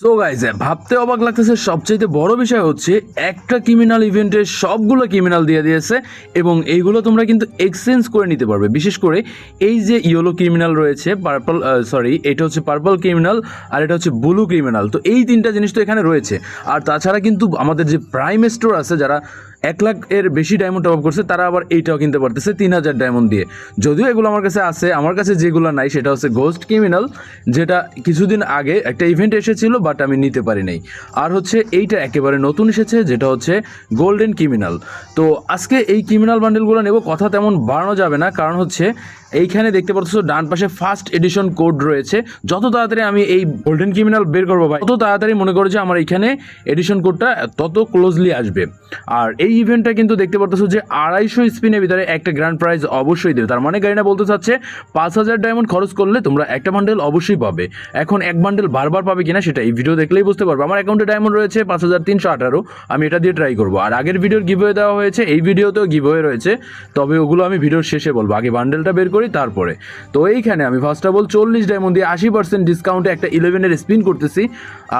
So guys ভাবতে অবাক লাগতেছে সবচেয়ে বড় বিষয় হচ্ছে, একটা ক্রিমিনাল ইভেন্টে সবগুলো ক্রিমিনাল দিয়ে দিয়েছে এবং এইগুলো তোমরা কিন্তু এক্সচেঞ্জ করে নিতে পারবে। বিশেষ করে এই যে ইয়েলো ক্রিমিনাল রয়েছে পার্পল সরি এটা হচ্ছে পার্পল ক্রিমিনাল আর এটা হচ্ছে ব্লু ক্রিমিনাল তো এই তিনটা জিনিস তো এখানে রয়েছে। আর তাছাড়া কিন্তু আমাদের যে প্রাইম স্টোর আছে, যারা এক লাখ এর বেশি ডায়মন্ড টপ করছে, তারা আবার এইটাও কিনতে পারতেছে তিন হাজার ডায়মন্ড দিয়ে। যদিও এগুলো আমার কাছে আছে, আমার কাছে যেগুলো নাই, সেটা হচ্ছে গোস্ট ক্রিমিনাল যেটা কিছুদিন আগে একটা ইভেন্ট এসেছিল বাট আমি নিতে পারি নাই। আর হচ্ছে এইটা একেবারে নতুন এসেছে, যেটা হচ্ছে গোল্ডেন ক্রিমিনাল তো আজকে এই ক্রিমিনাল বান্ডেলগুলো নেব, কথা তেমন বাড়ানো যাবে না, কারণ হচ্ছে এইখানে দেখতে পাচ্ছ ডান পাশে ফার্স্ট এডিশন কোড রয়েছে। যত তাড়াতাড়ি আমি এই গোল্ডেন ক্রিমিনাল বের করব ভাই, তত তাড়াতাড়ি মনে করো যে আমার এখানে এডিশন কোডটা তত ক্লোজলি আসবে। আর এই ইভেন্টটা কিন্তু দেখতে পাচ্ছ যে আড়াইশো স্পিনের ভিতরে একটা গ্র্যান্ড প্রাইজ অবশ্যই দেবে। তার মানে গাড়িটা বলতে চাচ্ছে, পাঁচ হাজার ডায়মন্ড খরচ করলে তোমরা একটা বান্ডেল অবশ্যই পাবে। এখন এক বান্ডেল বারবার পাবে কিনা সেটা এই ভিডিও দেখলেই বুঝতে পারবে। আমার অ্যাকাউন্টে ডায়মন্ড রয়েছে পাঁচ হাজার তিনশো আঠারো, আমি এটা দিয়ে ট্রাই করব। আর আগের ভিডিওর গিভওয়ে দেওয়া হয়েছে, এই ভিডিওতেও গিভওয়ে রয়েছে। তবে ওগুলো আমি ভিডিওর শেষে বলব, আগে বান্ডেলটা বের করি, তারপরে। তো এইখানে আমি ফার্স্ট অফ অল চল্লিশ ডায়মন্ড দিয়ে আশি পার্সেন্ট ডিসকাউন্টে একটা ইলেভেনের স্পিন করতেছি।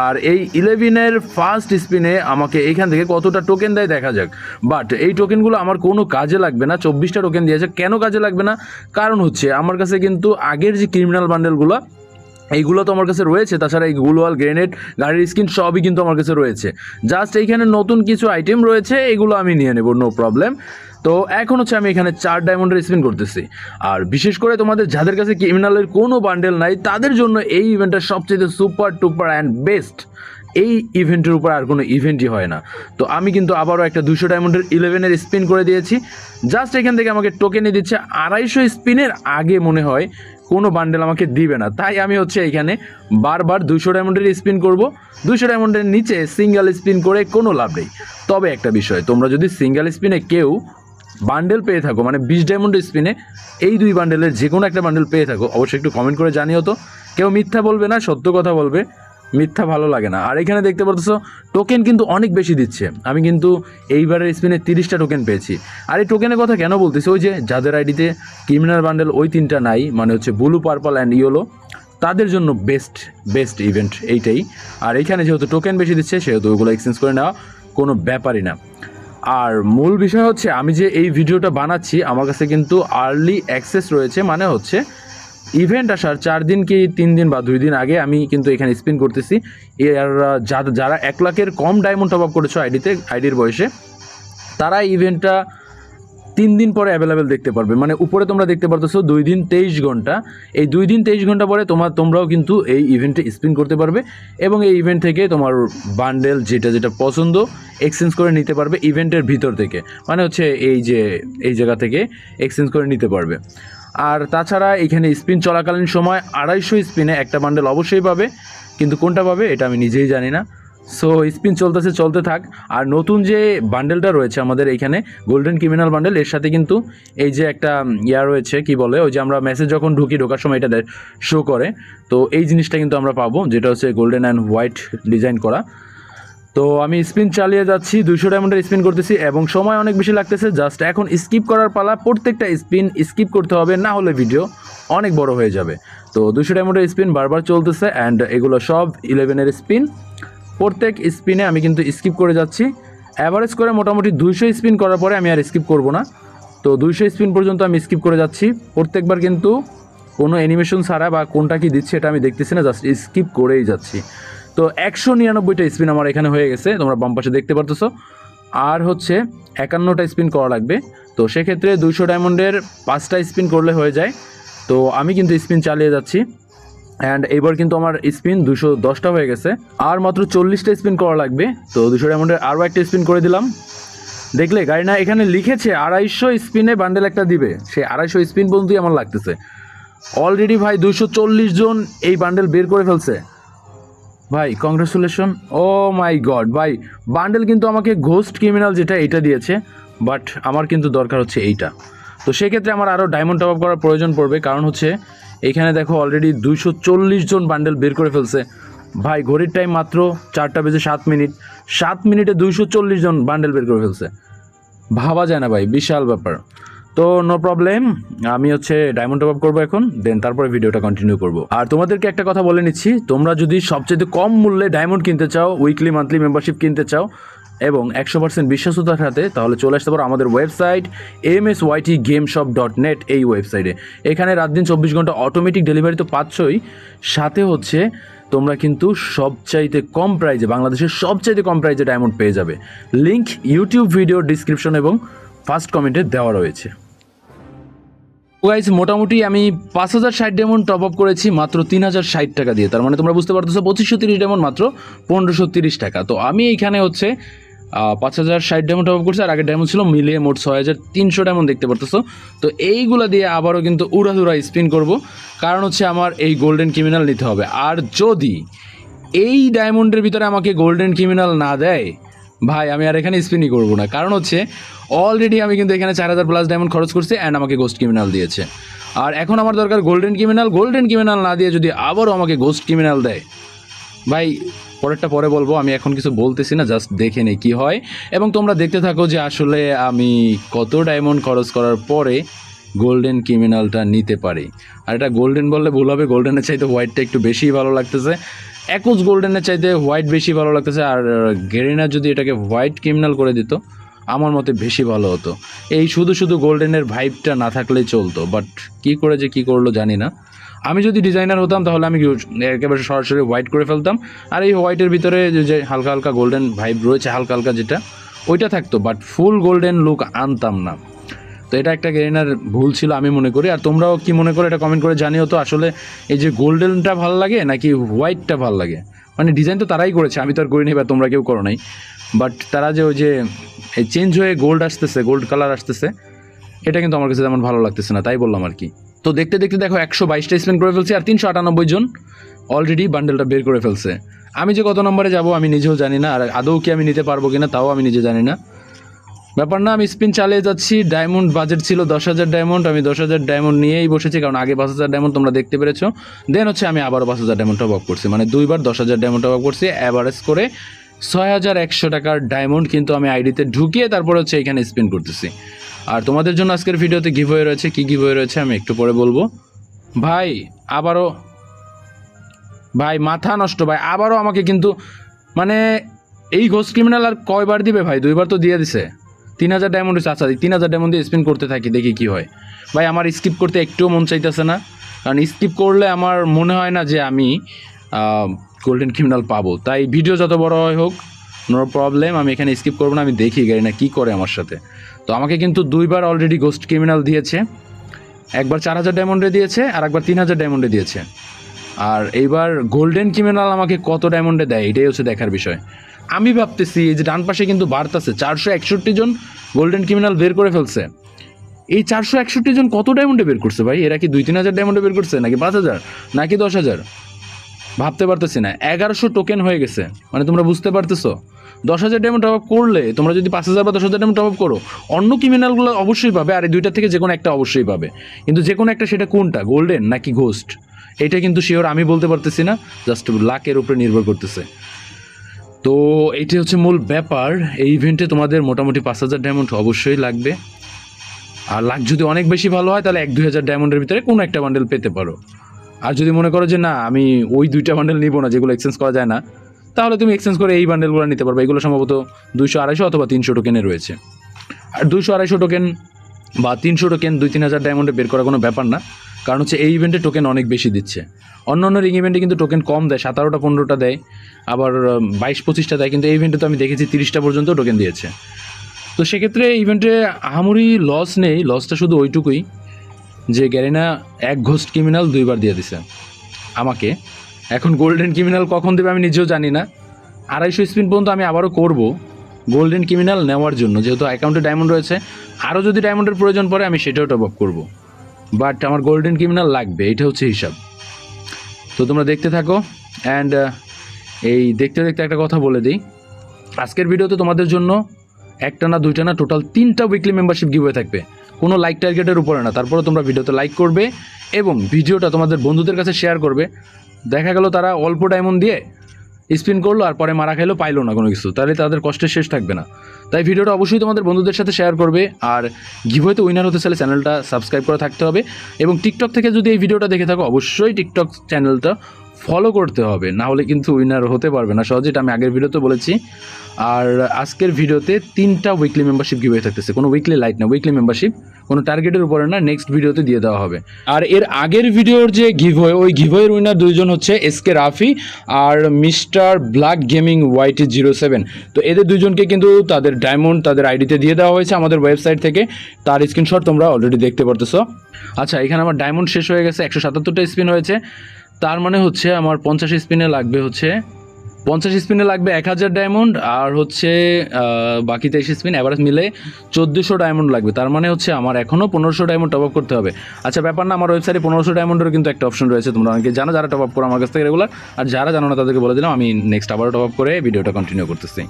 আর এই ইলেভেনের ফার্স্ট স্পিনে আমাকে এইখান থেকে কতটা টোকেন দেয় দেখা যাক। বাট এই টোকেনগুলো আমার কোনো কাজে লাগবে না। চব্বিশটা টোকেন দিয়েছে। কেন কাজে লাগবে না? কারণ হচ্ছে, আমার কাছে কিন্তু আগের যে ক্রিমিনাল বান্ডেলগুলো এইগুলো তো আমার কাছে রয়েছে। তাছাড়া এই গুলওয়াল গ্রেনেড গাড়ির স্কিন সবই কিন্তু আমার কাছে রয়েছে। জাস্ট এইখানে নতুন কিছু আইটেম রয়েছে এগুলো আমি নিয়ে নেব নো প্রবলেম তো এখন হচ্ছে আমি এখানে চার ডায়মন্ডের স্পিন করতেছি। আর বিশেষ করে তোমাদের, যাদের কাছে ক্রিমিনালের কোনো বান্ডেল নাই, তাদের জন্য এই ইভেন্টটা সবচেয়ে সুপার টুপার অ্যান্ড বেস্ট এই ইভেন্টের উপর আর কোনো ইভেন্টই হয় না। তো আমি কিন্তু আবারও একটা দুশো ডায়মন্ডের ইলেভেনের স্পিন করে দিয়েছি। জাস্ট এখান থেকে আমাকে টোকেনে দিচ্ছে আড়াইশো স্পিনের আগে মনে হয় কোনো বান্ডেল আমাকে দিবে না। তাই আমি হচ্ছে এখানে বারবার দুশো ডায়মন্ডের স্পিন করব। দুশো ডায়মন্ডের নিচে সিঙ্গেল স্পিন করে কোনো লাভ নেই। তবে একটা বিষয়, তোমরা যদি সিঙ্গেল স্পিনে কেউ বান্ডেল পেয়ে থাকো মানে বিশ ডায়মন্ডের স্পিনে এই দুই বান্ডেলের যে কোনো একটা বান্ডেল পেয়ে থাকো, অবশ্যই একটু কমেন্ট করে জানিও তো। কেউ মিথ্যা বলবে না, সত্য কথা বলবে। মিথ্যা ভালো লাগে না। আর এখানে দেখতে পাচ্ছ টোকেন কিন্তু অনেক বেশি দিচ্ছে। আমি কিন্তু এইবারের স্পিনে তিরিশটা টোকেন পেয়েছি। আর এই টোকেনের কথা কেন বলতেছি? ওই যে যাদের আইডিতে ক্রিমিনাল বান্ডেল ওই তিনটা নাই মানে হচ্ছে ব্লু পার্পল অ্যান্ড ইয়েলো তাদের জন্য বেস্ট বেস্ট ইভেন্ট এইটাই। আর এইখানে যেহেতু টোকেন বেশি দিচ্ছে, সেহেতু ওগুলো এক্সচেঞ্জ করে নেওয়া কোনো ব্যাপারই না। আর মূল বিষয় হচ্ছে, আমি যে এই ভিডিওটা বানাচ্ছি, আমার কাছে কিন্তু আর্লি অ্যাক্সেস রয়েছে মানে হচ্ছে ইভেন্ট আসার চার দিন কি তিন দিন বা দুই দিন আগে আমি কিন্তু এখানে স্পিন করতেছি। এর যারা এক লাখের কম ডায়মন্ড টপ আপ করেছ আইডিতে আইডির বয়সে, তারা ইভেন্টটা তিন দিন পরে অ্যাভেলেবেল দেখতে পারবে। মানে উপরে তোমরা দেখতে পারতেছো দুই দিন তেইশ ঘণ্টা। এই দুই দিন তেইশ ঘণ্টা পরে তোমার তোমরাও কিন্তু এই ইভেন্টে স্পিন করতে পারবে এবং এই ইভেন্ট থেকে তোমার বান্ডেল যেটা যেটা পছন্দ এক্সচেঞ্জ করে নিতে পারবে ইভেন্টের ভিতর থেকে। মানে হচ্ছে এই যে এই জায়গা থেকে এক্সচেঞ্জ করে নিতে পারবে। আর তাছাড়া এখানে স্পিন চলাকালীন সময় আড়াইশো স্পিনে একটা বান্ডেল অবশ্যই পাবে। কিন্তু কোনটা পাবে এটা আমি নিজেই জানি না। সো স্পিন চলতেছে, চলতে থাক। আর নতুন যে বান্ডেলটা রয়েছে আমাদের এইখানে গোল্ডেন ক্রিমিনাল বান্ডেল এর সাথে কিন্তু এই যে একটা ইয়া রয়েছে, কি বলে, ওই যে আমরা মেসেজ যখন ঢুকি, ঢোকার সময় এটা শো করে। তো এই জিনিসটা কিন্তু আমরা পাবো, যেটা হচ্ছে গোল্ডেন অ্যান্ড হোয়াইট ডিজাইন করা। তো আমি স্পিন চালিয়ে যাচ্ছি দুশো ডায়মন্ডের স্পিন করতেছি এবং সময় অনেক বেশি লাগতেছে। জাস্ট এখন স্কিপ করার পালা, প্রত্যেকটা স্পিন স্কিপ করতে হবে, না হলে ভিডিও অনেক বড় হয়ে যাবে। তো দুশো ডায়মন্ডের স্পিন বারবার চলতেছে অ্যান্ড এগুলো সব ইলেভেনের স্পিন প্রত্যেক স্পিনে আমি কিন্তু স্কিপ করে যাচ্ছি। অ্যাভারেজ করে মোটামুটি দুইশো স্পিন করার পরে আমি আর স্কিপ করব না। তো দুইশো স্পিন পর্যন্ত আমি স্কিপ করে যাচ্ছি। প্রত্যেকবার কিন্তু কোনো অ্যানিমেশন ছাড়া বা কোনটা কি দিচ্ছে এটা আমি দেখতেছি না জাস্ট স্কিপ করেই যাচ্ছি। তো একশো নিরানব্বইটা স্পিন আমার এখানে হয়ে গেছে, তোমরা বাম পাশে দেখতে পারতেছো। আর হচ্ছে একান্নটা স্পিন করা লাগবে। তো সেক্ষেত্রে দুশো ডায়মন্ডের পাঁচটা স্পিন করলে হয়ে যায়। তো আমি কিন্তু স্পিন চালিয়ে যাচ্ছি। অ্যান্ড এবার কিন্তু আমার স্পিন দুশো দশটা হয়ে গেছে। আর মাত্র চল্লিশটা স্পিন করা লাগবে। তো দুশো ডায়মন্ডের আরও একটা স্পিন করে দিলাম। দেখলে গাড়ি না এখানে লিখেছে আড়াইশো স্পিনে বান্ডেল একটা দিবে। সেই আড়াইশো স্পিন পর্যন্তই আমার লাগতেছে। অলরেডি ভাই দুশো চল্লিশ জন এই বান্ডেল বের করে ফেলছে। ভাই কংগ্রেচুলেশন ও মাই গড ভাই বান্ডেল কিন্তু আমাকে ঘোস্ট ক্রিমিনাল যেটা, এইটা দিয়েছে বাট আমার কিন্তু দরকার হচ্ছে এইটা। তো সেক্ষেত্রে আমার আরও ডায়মন্ড টপ আপ করার প্রয়োজন পড়বে, কারণ হচ্ছে এখানে দেখো অলরেডি দুইশো চল্লিশ জন বান্ডেল বের করে ফেলছে। ভাই, ঘড়ির টাইম মাত্র চারটা বেজে সাত মিনিট। সাত মিনিটে দুইশো চল্লিশ জন বান্ডেল বের করে ফেলছে। ভাবা যায় না ভাই, বিশাল ব্যাপার। তো নো প্রবলেম আমি হচ্ছে ডায়মন্ড টপ আপ করব এখন দেন তারপরে ভিডিওটা কন্টিনিউ করব। আর তোমাদেরকে একটা কথা বলে নিচ্ছি, তোমরা যদি সবচেয়ে কম মূল্যে ডায়মন্ড কিনতে চাও উইকলি মান্থলি মেম্বারশিপ কিনতে চাও, এবং একশো পার্সেন্ট বিশ্বাসতার সাথে, তাহলে চলে আসতে পারো আমাদের website M S YT game shop dot net এই ওয়েবসাইটে এখানে রাত দিন চব্বিশ ঘণ্টা অটোমেটিক ডেলিভারি তো পাচ্ছই, সাথে হচ্ছে তোমরা কিন্তু সবচাইতে কম প্রাইজে বাংলাদেশের সবচাইতে কম প্রাইজে ডায়মন্ড পেয়ে যাবে। লিঙ্ক ইউটিউব ভিডিও ডিসক্রিপশন এবং ফার্স্ট কমেন্টে দেওয়া রয়েছে। গাইস মোটামুটি আমি পাঁচ হাজার ষাট ডেমন টপ আপ করেছি, মাত্র তিন হাজার ষাট টাকা দিয়ে। তার মানে তোমরা বুঝতে পারতেছো, পঁচিশশো তিরিশ ডেমন মাত্র পনেরোশো তিরিশ টাকা। তো আমি এইখানে হচ্ছে পাঁচ হাজার ষাট ডেমন টপ আপ করছি, আর আগের ডেমন ছিল মিলিয়ে মোট ছয় হাজার তিনশো ডেমন দেখতে পারতেছো। তো এইগুলা দিয়ে আবারও কিন্তু উড়াধুরা স্পিন করব। কারণ হচ্ছে আমার এই গোল্ডেন ক্রিমিনাল নিতে হবে। আর যদি এই ডায়মন্ডের ভিতরে আমাকে গোল্ডেন ক্রিমিনাল না দেয় ভাই, আমি আর এখানে স্পিনই করব না। কারণ হচ্ছে অলরেডি আমি কিন্তু এখানে চার হাজার প্লাস ডায়মন্ড খরচ করছি অ্যান্ড আমাকে গোস্ট ক্রিমিনাল দিয়েছে। আর এখন আমার দরকার গোল্ডেন ক্রিমিনাল গোল্ডেন ক্রিমিনাল না দিয়ে যদি আবারও আমাকে গোস্ট ক্রিমিনাল দেয়, ভাই, পরেরটা পরে বলব, আমি এখন কিছু বলতেছি না জাস্ট দেখে নেই কী হয়। এবং তোমরা দেখতে থাকো যে আসলে আমি কত ডায়মন্ড খরচ করার পরে গোল্ডেন ক্রিমিনালটা নিতে পারি। আর এটা গোল্ডেন বললে ভুল হবে গোল্ডেনের চাইতে হোয়াইটটা একটু বেশি ভালো লাগতেছে। একুশ গোল্ডেনের চাইতে হোয়াইট বেশি ভালো লাগতেছে, আর গেরিনা যদি এটাকে হোয়াইট ক্রিমিনাল করে দিত, আমার মতে বেশি ভালো হতো। এই শুধু শুধু গোল্ডেনের ভাইবটা না থাকলেই চলতো বাট কি করে যে কি করল জানি না। আমি যদি ডিজাইনার হতাম, তাহলে আমি একেবারে সরাসরি হোয়াইট করে ফেলতাম, আর এই হোয়াইটের ভিতরে যে- হালকা হালকা গোল্ডেন ভাইব রয়েছে, হালকা হালকা যেটা, ওইটা থাকতো বাট ফুল গোল্ডেন লুক আনতাম না। তো এটা একটা গেরিনার ভুল ছিল আমি মনে করি। আর তোমরাও কি মনে করো এটা কমেন্ট করে জানিও তো, আসলে এই যে গোল্ডেনটা ভালো লাগে নাকি হোয়াইটটা ভালো লাগে? মানে ডিজাইন তো তারাই করেছে, আমি তো আর করিনি বা তোমরা কেউ করো নাই। বাট তারা যে ওই যে চেঞ্জ হয়ে গোল্ড আসতেছে গোল্ড কালার আসতেছে, এটা কিন্তু আমার কাছে তেমন ভালো লাগতেছে না, তাই বললাম আর কি। তো দেখতে দেখতে দেখো একশো বাইশটা স্পেন্ড করে ফেলছে, আর তিনশো আটানব্বই জন অলরেডি বান্ডেলটা বের করে ফেলছে। আমি যে কত নম্বরে যাব আমি নিজেও জানি না, আর আদৌ কি আমি নিতে পারব কিনা তাও আমি নিজে জানি না। ব্যাপার না, আমি স্পিন চালিয়ে যাচ্ছি ডায়মন্ড বাজেট ছিল দশ হাজার ডায়মন্ড আমি দশ হাজার ডায়মন্ড নিয়েই বসেছি, কারণ আগে পাঁচ হাজার ডায়মন্ড তোমরা দেখতে পেরেছ। দেন হচ্ছে আমি আবারও পাঁচ হাজার ডায়মন্ড টপ করছি মানে দুইবার দশ হাজার ডায়মন্ড টপ করছি অ্যাভারেজ করে ছয় হাজার একশো টাকার ডায়মন্ড কিন্তু আমি আইডিতে ঢুকিয়ে তারপরে হচ্ছে এখানে স্পিন করতেছি। আর তোমাদের জন্য আজকের ভিডিওতে গিভ হয়ে রয়েছে, কী গিভ হয়ে রয়েছে আমি একটু পরে বলব। ভাই, আবারও, ভাই, মাথা নষ্ট, ভাই, আবারও আমাকে কিন্তু মানে এই ঘোষ ক্রিমিনাল আর কয়বার দিবে ভাই? দুইবার তো দিয়ে দিছে। তিন হাজার ডায়মন্ড হচ্ছে আচ্ছা তিন হাজার ডায়মন্ড দিয়ে স্পিন করতে থাকি, দেখি কি হয়। ভাই, আমার স্কিপ করতে একটুও মন চাইতেছে না। কারণ স্কিপ করলে আমার মনে হয় না যে আমি গোল্ডেন ক্রিমিনাল পাবো। তাই ভিডিও যত বড় হয় হোক নো প্রবলেম আমি এখানে স্কিপ করব না, আমি দেখি গাড়ি না কী করে আমার সাথে। তো আমাকে কিন্তু দুইবার অলরেডি গোস্ট ক্রিমিনাল দিয়েছে। একবার চার হাজার ডায়মন্ডে দিয়েছে, আর একবার তিন হাজার ডায়মন্ডে দিয়েছে। আর এইবার গোল্ডেন ক্রিমিনাল আমাকে কত ডায়মন্ডে দেয়, এটাই হচ্ছে দেখার বিষয়। আমি ভাবতেছি এই যে ডান পাশে কিন্তু বাড়তেছে চারশো একষট্টি জন গোল্ডেন ক্রিমিনাল বের করে ফেলছে। এই চারশো একষট্টি জন কত ডায়মন্ডে বের করছে ভাই? এরা কি দুই তিন হাজার ডায়মন্ডে বের করছে, নাকি পাঁচ হাজার, নাকি দশ হাজার? ভাবতে পারতেছি না। এগারোশো টোকেন হয়ে গেছে। মানে তোমরা বুঝতে পারতেছো? দশ হাজার ডায়মন্ড টপ আপ করলে, তোমরা যদি পাঁচ হাজার বা দশ হাজার ডায়মন্ড টপ আপ করো, অন্য ক্রিমিনালগুলো অবশ্যই পাবে, আর এই দুইটার থেকে যে কোনো একটা অবশ্যই পাবে। কিন্তু যে কোনো একটা সেটা কোনটা? গোল্ডেন নাকি ঘোস্ট এটা কিন্তু শিওর আমি বলতে পারতেছি না জাস্ট লাকের উপরে নির্ভর করতেছে। তো এইটা হচ্ছে মূল ব্যাপার। এই ইভেন্টে তোমাদের মোটামুটি পাঁচ হাজার ডায়মন্ড অবশ্যই লাগবে। আর লাখ যদি অনেক বেশি ভালো হয়, তাহলে এক দুই হাজার ডায়মন্ডের ভিতরে কোনো একটা বান্ডেল পেতে পারো। আর যদি মনে করো যে না, আমি ওই দুইটা বান্ডেল নিব না, যেগুলো এক্সচেঞ্জ করা যায় না, তাহলে তুমি এক্সচেঞ্জ করে এই বান্ডেলগুলো নিতে পারবে। এগুলো সম্ভবত দুইশো আড়াইশো অথবা তিনশো টোকেনে রয়েছে। আর দুইশো আড়াইশো টোকেন বা তিনশো টোকেন দুই তিন হাজার ডায়মন্ডে বের করা কোনো ব্যাপার না। কারণ হচ্ছে এই ইভেন্টে টোকেন অনেক বেশি দিচ্ছে। অন্য অন্য রিং ইভেন্টে কিন্তু টোকেন কম দেয়, সতেরোটা, পনেরোটা দেয়, আবার বাইশ, পঁচিশটা দেয়, কিন্তু এই ইভেন্টে তো আমি দেখেছি তিরিশটা পর্যন্ত টোকেন দিয়েছে। তো সেক্ষেত্রে ইভেন্টে আহামরি লস নেই লসটা শুধু ওইটুকুই, যে গ্যারেনা এক ঘোস্ট ক্রিমিনাল দুইবার দিয়ে দিছে আমাকে। এখন গোল্ডেন ক্রিমিনাল কখন দেবে আমি নিজেও জানি না। আড়াইশো স্পিন পর্যন্ত আমি আবারও করব গোল্ডেন ক্রিমিনাল নেওয়ার জন্য, যেহেতু অ্যাকাউন্টে ডায়মন্ড রয়েছে। আরও যদি ডায়মন্ডের প্রয়োজন পড়ে, আমি সেটাও টপ আপ করব। বাট আমার গোল্ডেন ক্রিমিনাল লাগবে, এটা হচ্ছে হিসাব। তো তোমরা দেখতে থাকো অ্যান্ড এই দেখতে দেখতে একটা কথা বলে দিই। আজকের ভিডিওতে তোমাদের জন্য একটা না দুইটা না টোটাল তিনটা উইকলি মেম্বারশিপ গিভ হয়ে থাকবে। কোনো লাইক টার্গেটের উপরে না, তারপরে তোমরা ভিডিওতে লাইক করবে এবং ভিডিওটা তোমাদের বন্ধুদের কাছে শেয়ার করবে। দেখা গেল তারা অল্প ডায়মন্ড দিয়ে স্পিন করল, আর পরে মারা খাইলো, পাইলো না কোনো কিছু। তাহলে তাদের কষ্টের শেষ থাকবে না। তাই ভিডিওটা অবশ্যই তোমাদের বন্ধুদের সাথে শেয়ার করবে আর গিভওয়েতে উইনার হতে চাইলে চ্যানেলটা সাবস্ক্রাইব করে থাকতে হবে এবং টিকটক থেকে যদি এই ভিডিওটা দেখে থাকো, অবশ্যই টিকটক চ্যানেলটা ফলো করতে হবে, না হলে কিন্তু উইনার হতে পারবে না। সহজে এটা আমি আগের ভিডিওতে বলেছি। আর আজকের ভিডিওতে তিনটা উইকলি মেম্বারশিপ গিভওয়ে থাকতেছে। কোনো উইকলি লাইট না উইকলি মেম্বারশিপ কোনো টার্গেটের উপরে না নেক্সট ভিডিওতে দিয়ে দেওয়া হবে। আর এর আগের ভিডিওর যে গিভওয়ে ওই গিভওয়ের উইনার দুইজন হচ্ছে এস কে রাফি আর mister black gaming YT zero seven. তো এদের দুজনকে কিন্তু তাদের ডায়মন্ড তাদের আইডিতে দিয়ে দেওয়া হয়েছে আমাদের ওয়েবসাইট থেকে। তার স্ক্রিনশট তোমরা অলরেডি দেখতে পারতেছো। আচ্ছা এখানে আমার ডায়মন্ড শেষ হয়ে গেছে। একশো সাতাত্তরটা স্পিন হয়েছে। তার মানে হচ্ছে আমার পঞ্চাশ স্পিনে লাগবে হচ্ছে, পঞ্চাশ স্পিনে লাগবে এক হাজার ডায়মন্ড আর হচ্ছে বাকি তেইশ স্পিন অ্যাভারেজ মিলে চোদ্দোশো ডায়মন্ড লাগবে। তার মানে হচ্ছে আমার এখনও পনেরোশো ডায়মন্ড টপ আপ করতে হবে। আচ্ছা ব্যাপার না, আমার ওয়েবসাইটে পনেরোশো ডায়মন্ডের কিন্তু একটা অপশন রয়েছে, তোমরা অনেকে জানো যারা টপ আপ করো আমার কাছ থেকে রেগুলার আর যারা জানো না, তাদেরকে বলে দিলাম, আমি নেক্সট আবারও টপ আপ করে ভিডিওটা কন্টিনিউ করতেছি।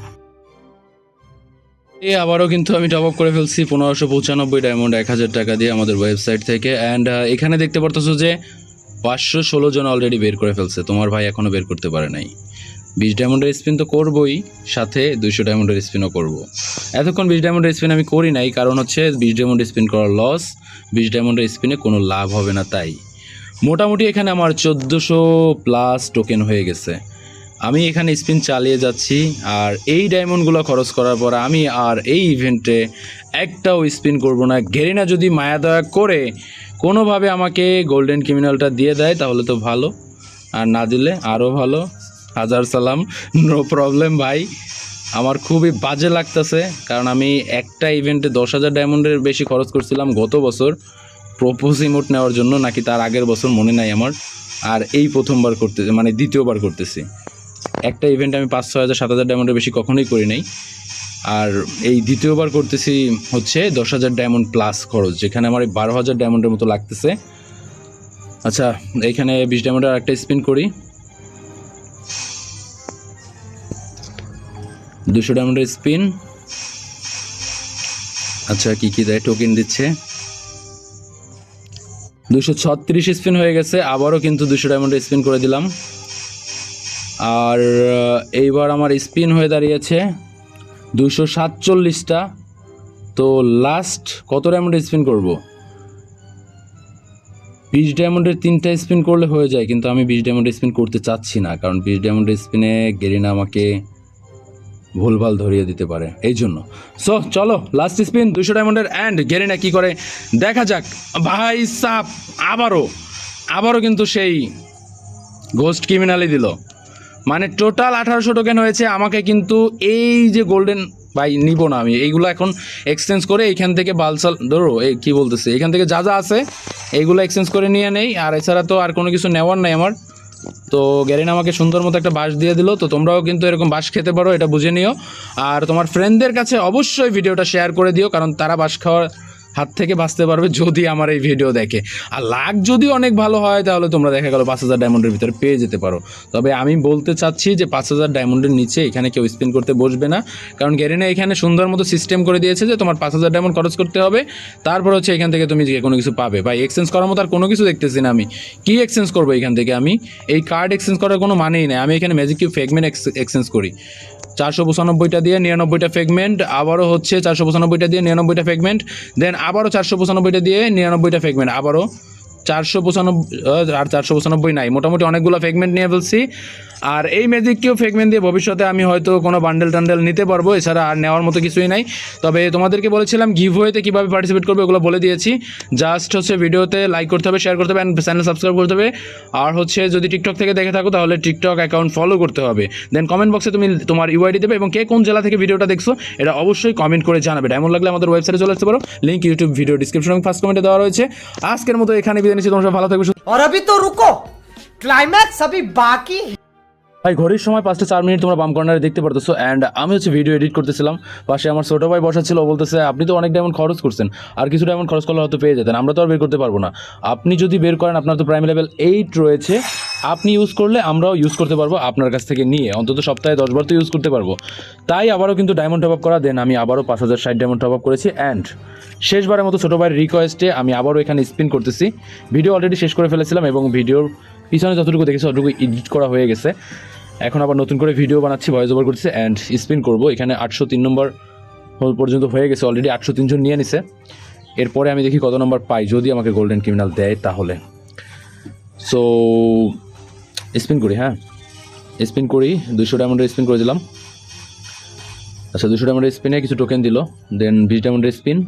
এই আবারও কিন্তু আমি টপ আপ করে ফেলছি পনেরোশো পঁচানব্বই ডায়মন্ড এক হাজার টাকা দিয়ে আমাদের ওয়েবসাইট থেকে। অ্যান্ড এখানে দেখতে পারতেছো যে পাঁচশো ষোলো জন অলরেডি বের করে ফেলছে, তোমার ভাই এখনও বের করতে পারে নাই। বিশ ডায়মন্ডের স্পিন তো করবই, সাথে দুইশো ডায়মন্ডের স্পিনও করব। এতক্ষণ বিশ ডায়মন্ডের স্পিন আমি করি নাই, কারণ হচ্ছে বিশ ডায়মন্ডের স্পিন করার লস বিশ ডায়মন্ডের স্পিনে কোনো লাভ হবে না তাই। মোটামুটি এখানে আমার চোদ্দোশো প্লাস টোকেন হয়ে গেছে। আমি এখানে স্পিন চালিয়ে যাচ্ছি, আর এই ডায়মন্ডগুলো খরচ করার পর আমি আর এই ইভেন্টে একটাও স্পিন করব না। গেরিনা যদি মায়া দয়া করে কোনোভাবে আমাকে গোল্ডেন ক্রিমিনালটা দিয়ে দেয়, তাহলে তো ভালো। আর না দিলে আরও ভালো। হাজার সালাম নো প্রবলেম ভাই। আমার খুবই বাজে লাগতেছে, কারণ আমি একটা ইভেন্টে দশ হাজার ডায়মন্ডের বেশি খরচ করছিলাম গত বছর। প্রপোজ ইমোট নেওয়ার জন্য, নাকি তার আগের বছর মনে নাই আমার। আর এই প্রথমবার করতেছি মানে দ্বিতীয়বার করতেছি। একটা ইভেন্ট আমি পাঁচ, ছয় হাজার, সাত হাজার ডায়মন্ডের বেশি কখনোই করি নাই। আর এই দ্বিতীয়বার করতেছি হচ্ছে দশ হাজার ডায়মন্ড প্লাস খরচ, যেখানে আমার এই বারো হাজার ডায়মন্ডের মতো লাগতেছে। আচ্ছা এইখানে বিশ ডায়মন্ডের একটা স্পিন করি। দুশো ডায়মন্ডের স্পিন আচ্ছা কি কি দেয়? টোকেন দিচ্ছে। দুশো ছত্রিশ স্পিন হয়ে গেছে, আবারও কিন্তু দুশো ডায়মন্ডের স্পিন করে দিলাম। আর এইবার আমার স্পিন হয়ে দাঁড়িয়েছে দুশো সাতচল্লিশটা। তো লাস্ট কত ডায়মন্ডের স্পিন করব? বিশ ডায়মন্ডের তিনটা স্পিন করলে হয়ে যায়, কিন্তু আমি বিশ ডায়মন্ডের স্পিন করতে চাচ্ছি না, কারণ বিশ ডায়মন্ডের স্পিনে গেরিনা আমাকে ভুলভাল ধরিয়ে দিতে পারে, এই জন্য। সো চলো লাস্ট স্পিন দুশো ডায়মন্ডের অ্যান্ড গেরিনা কি করে? দেখা যাক, ভাই সাপ আবারও আবারও কিন্তু সেই গোস্ট ক্রিমিনালই দিল। মানে টোটাল আঠারোশো টোকেন হয়েছে, আমাকে কিন্তু এই যে গোল্ডেন ভাই নিব না আমি, এইগুলো এখন এক্সচেঞ্জ করে এইখান থেকে বালসাল, ধরো, এই কী বলতেছে এখান থেকে যা যা আছে, এইগুলো এক্সচেঞ্জ করে নিয়ে নেই, আর এছাড়া তো আর কোনো কিছু নেওয়ার নাই আমার। তো গ্যারিন আমাকে সুন্দর মতো একটা বাঁশ দিয়ে দিল, তো তোমরাও কিন্তু এরকম বাস খেতে পারো, এটা বুঝে নিও। আর তোমার ফ্রেন্ডদের কাছে অবশ্যই ভিডিওটা শেয়ার করে দিও, কারণ তারা বাস খাওয়ার হাত থেকে বাঁচতে পারবে যদি আমার এই ভিডিও দেখে। আর লাখ যদি অনেক ভালো হয়, তাহলে তোমরা দেখা গেলো পাঁচ হাজার ডায়মন্ডের ভিতরে পেয়ে যেতে পারো। তবে আমি বলতে চাচ্ছি যে পাঁচ হাজার ডায়মন্ডের নিচে এখানে কেউ স্পিন করতে বসবে না। কারণ গ্যারিনা এখানে সুন্দর মতো সিস্টেম করে দিয়েছে যে তোমার পাঁচ হাজার ডায়মন্ড খরচ করতে হবে। তারপর হচ্ছে এখান থেকে তুমি যে কোনো কিছু পাবে। ভাই এক্সচেঞ্জ করার মতো আর কোনো কিছু দেখতেছি না আমি। কি এক্সচেঞ্জ করব এখান থেকে আমি? এই কার্ড এক্সচেঞ্জ করার কোনো মানেই নেই। আমি এখানে ম্যাজিক কিউ ফেগমেন্ট এক্সচেঞ্জ করি। চারশো পঁচানব্বইটা দিয়ে নিরানব্বইটা ফেগমেন্ট আবারও হচ্ছে চারশো পঁচানব্বইটা দিয়ে নিরানব্বইটা ফেগমেন্ট দেন আবারও চারশো পঁচানব্বইটা দিয়ে নিরানব্বইটা ফেগমেন্ট আবারও চারশো পঁচানব্বই আর চারশো পঁচানব্বই নাই। মোটামুটি অনেকগুলো ফেগমেন্ট নিয়ে ফেলছি। আর এই ম্যাজিককেও ফেগমেন্ট দিয়ে ভবিষ্যতে আমি হয়তো কোনো বান্ডেল টান্ডেল নিতে পারবো এছাড়া আর নেওয়ার মতো কিছুই নাই তবে তোমাদেরকে বলেছিলাম গিভ হয়েতে কীভাবে পার্টিসিপেট করবে ওগুলো বলে দিয়েছি জাস্ট হচ্ছে ভিডিওতে লাইক করতে হবে শেয়ার করতে হবে অ্যান্ড চ্যানেল সাবস্ক্রাইব করতে হবে আর হচ্ছে যদি টিকটক থেকে দেখে থাকো তাহলে টিকটক অ্যাকাউন্ট ফলো করতে হবে দেন কমেন্ট বক্সে তুমি তোমার ইউআইডি দেবে এবং কে কোন জেলা থেকে ভিডিওটা দেখছো এটা অবশ্যই কমেন্ট করে জানাবে এমন লাগলে আমাদের ওয়েবসাইটে চলে আসতে পারো লিঙ্ক ইউটিউব ভিডিও ডিসক্রিপশন এবং ফার্স্ট কমেন্টে দেওয়া রয়েছে আজকের মতো এখানে বিদায় নিচ্ছি তোমরা সবাই ভালো থাকবে और अभी तो रुको क्लाइमैक्स अभी बाकी है ভাই, ঘড়ির সময় পাঁচটা চার মিনিট তোমরা বাম কর্নারে দেখতে পারতেছো। অ্যান্ড আমি হচ্ছে ভিডিও এডিট করতেছিলাম। পাশে আমার ছোটো ভাই বসা ছিল বলতেছে, আপনি তো অনেক ডায়মন্ড খরচ করছেন। আর কিছু ডায়মন্ড খরচ করলে হয়তো পেয়ে যেতেন। আমরা তো আর বের করতে পারব না। আপনি যদি বের করেন, আপনার তো প্রাইম লেভেল এইট রয়েছে। আপনি ইউজ করলে আমরাও ইউজ করতে পারব আপনার কাছ থেকে নিয়ে। অন্তত সপ্তাহে দশবার তো ইউজ করতে পারব। তাই আবারও কিন্তু ডায়মন্ড টপ আপ করা। দেন আমি আবারও পাঁচ হাজার ষাট ডায়মন্ড টপ আপ করেছি। অ্যান্ড শেষবারের মতো ছোটো ভাইয়ের রিকোয়েস্টে আমি আবারও এখানে স্পিন করতেছি। ভিডিও অলরেডি শেষ করে ফেলেছিলাম এবং ভিডিওর পিছনে যতটুকু দেখেছি ততটুকু এডিট করা হয়ে গেছে। এখন আবার নতুন করে ভিডিও বানাচ্ছি ভয়েস ওভার করছি অ্যান্ড স্পিন করব। এখানে আটশো তিন নম্বর পর্যন্ত হয়ে গেছে অলরেডি আটশো তিনজন নিয়ে নিছে। এরপরে আমি দেখি কত নম্বর পাই, যদি আমাকে গোল্ডেন ক্রিমিনাল দেয় তাহলে। সো স্পিন করি হ্যাঁ? স্পিন করি দুশো ডায়মন্ডের স্পিন করে দিলাম। আচ্ছা দুশো ডায়মন্ডের স্পিনে কিছু টোকেন দিল দেন বিশ ডায়মন্ডের স্পিন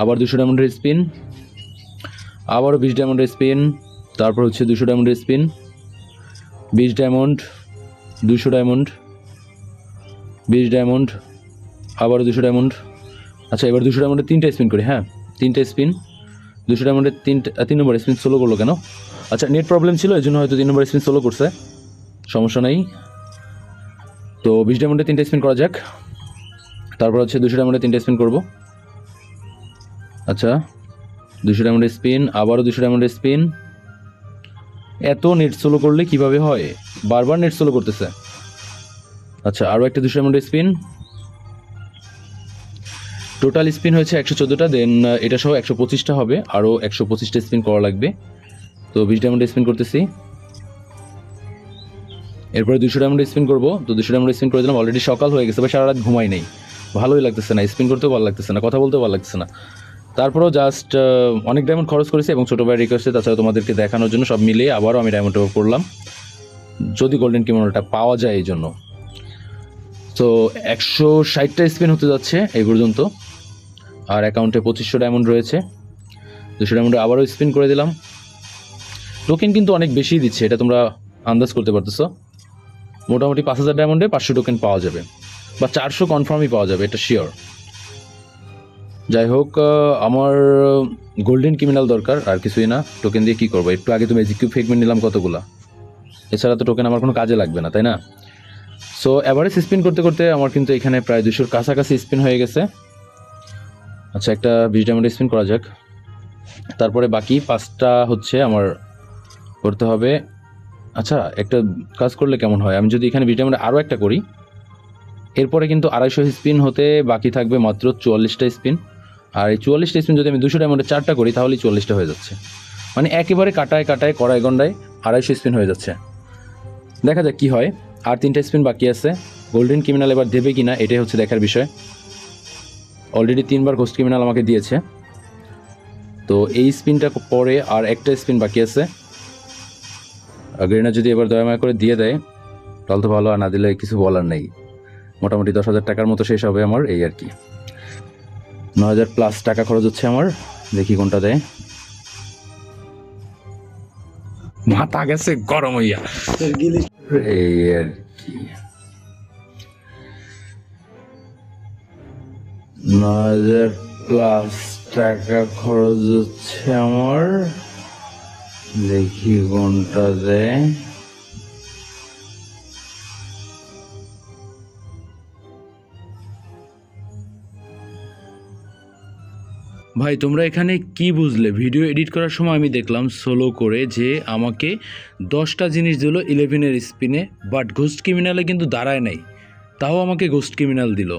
আবার দুশো ডায়মন্ডের স্পিন আবারও বিশ ডায়মন্ডের স্পিন তারপর হচ্ছে দুশো ডায়মন্ডের স্পিন বিশ ডায়মন্ড, দুশো ডায়মন্ড, বিশ ডায়মন্ড, আবারও দুশো ডায়মন্ড। আচ্ছা এবার দুশো ডায়মন্ডের তিনটা স্পিন করি হ্যাঁ? তিনটে স্পিন, দুশো ডায়মন্ডের তিনটে তিন নম্বর স্পিন সোলো করল কেন? আচ্ছা নেট প্রবলেম ছিল এই জন্য হয়তো তিন নম্বর স্পিন সোলো করছে। সমস্যা নেই। তো বিশ ডায়মন্ডে তিনটে স্পিন করা যাক। তারপর হচ্ছে দুশো ডায়মন্ডে তিনটে স্পিন করব। আচ্ছা দুশো ডায়মন্ডের স্পিন, আবারও দুশো ডায়মন্ডের স্পিন। এত নেট সোলো করলে কীভাবে হয়? বারবার নেট সোলো করতেছে। আচ্ছা আরও একটা দুশো ডায়মন্ডের স্পিন। টোটাল স্পিন হয়েছে একশো চোদ্দোটা দেন এটা সহ একশো পঁচিশটা হবে। আরও একশো পঁচিশটা স্পিন করা লাগবে। তো বিশ ডায়মন্ডে স্পিন করতেছি। এরপরে দুশো ডায়মন্ড স্পিন করব। তো দুশো ডায়মন্ড স্পিন করে দিলাম অলরেডি সকাল হয়ে গেছে বা সারা রাত ঘুমাই নেই। ভালোই লাগতেছে না স্পিন করতেও ভালো লাগতেছে না, কথা বলতেও ভালো লাগতেছে না। তারপরেও জাস্ট অনেক ডায়মন্ড খরচ করেছি এবং ছোটো ভাইয়ের রিকোয়েস্টে তাছাড়া তোমাদেরকে দেখানোর জন্য সব মিলিয়ে আবারও আমি ডায়মন্ড টপ করলাম যদি গোল্ডেন কিমোনোটা পাওয়া যায় এই জন্য। তো একশো ষাটটা স্পিন হতে যাচ্ছে এই পর্যন্ত। আর অ্যাকাউন্টে পঁচিশশো ডায়মন্ড রয়েছে। দুশো ডায়মন্ডে আবারও স্পিন করে দিলাম। টোকেন কিন্তু অনেক বেশি দিচ্ছে, এটা তোমরা আন্দাজ করতে পারতেছো। মোটামুটি পাঁচ হাজার ডায়মন্ডে পাঁচশো টোকেন পাওয়া যাবে। বা চারশো কনফার্মই পাওয়া যাবে, এটা শিওর যাই হোক আমার গোল্ডেন ক্রিমিনাল দরকার, আর কিছুই না। টোকেন দিয়ে কী করব? একটু আগে তো ম্যাজিক কিউব ফেকমেন্ট নিলাম কতগুলা? এছাড়া তো টোকেন আমার কোনো কাজে লাগবে না, তাই না? সো অ্যাভারেজ স্পিন করতে করতে আমার কিন্তু এখানে প্রায় দুশোর কাছাকাছি স্পিন হয়ে গেছে। আচ্ছা একটা বিশ ডায়মন্ড স্পিন করা যাক। তারপরে বাকি পাঁচটা হচ্ছে আমার করতে হবে। আচ্ছা একটা কাজ করলে কেমন হয়? আমি যদি এখানে বিশ ডায়মন্ডে আরও একটা করি, এরপরে কিন্তু আড়াইশো স্পিন হতে বাকি থাকবে মাত্র চুয়াল্লিশটা স্পিন আর এই চুয়াল্লিশটা স্পিন যদি আমি দুশো ডায়মন্ডে চারটা করি, তাহলেই চুয়াল্লিশটা হয়ে যাচ্ছে। মানে একেবারে কাটায় কাটায়, কড়াই গন্ডায় আড়াইশো স্পিন হয়ে যাচ্ছে। দেখা যাক কী হয়। আর তিনটা স্পিন বাকি আছে। গোল্ডেন ক্রিমিনাল এবার দেবে কি না এটাই হচ্ছে দেখার বিষয়। অলরেডি তিনবার ঘোস্ট ক্রিমিনাল আমাকে দিয়েছে। তো এই স্পিনটা পরে আর একটা স্পিন বাকি আছে। গ্রেনা যদি এবার দয়াময় করে দিয়ে দেয়, তাহলে তো ভালো, আর না দিলে কিছু বলার নেই। মোটামুটি দশ হাজার টাকার মতো শেষ হবে আমার, এই আর কি। ন হাজার প্লাস টাকা খরচ হচ্ছে আমার। দেখি কোনটা দেয়। মাথা গেছে গরম হইয়া। এই আর কি। ন হাজার প্লাস টাকা খরচ হচ্ছে আমার। দেখি কোনটা দেয়। ভাই, তোমরা এখানে কি বুঝলে? ভিডিও এডিট করার সময় আমি দেখলাম সোলো করে যে আমাকে দশটা জিনিস দিল ইলেভেনের স্পিনে বাট ঘোস্ট ক্রিমিনালে কিন্তু দাঁড়ায় নাই। তাও আমাকে ঘোস্ট ক্রিমিনাল দিল।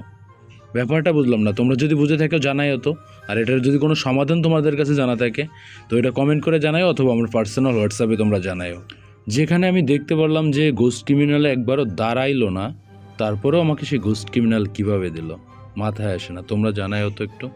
ব্যাপারটা বুঝলাম না। তোমরা যদি বুঝে থাকো জানাই হতো আর এটার যদি কোনো সমাধান তোমাদের কাছে জানা থাকে, তো এটা কমেন্ট করে জানাও অথবা আমার পার্সোনাল হোয়াটসঅ্যাপে তোমরা জানাও যেখানে আমি দেখতে পারলাম যে ঘোস্ট ক্রিমিনালে একবারও দাঁড়াইলো না, তারপরেও আমাকে সেই ঘোস্ট ক্রিমিনাল কীভাবে দিল? মাথায় আসে না। তোমরা জানাই হতো একটু।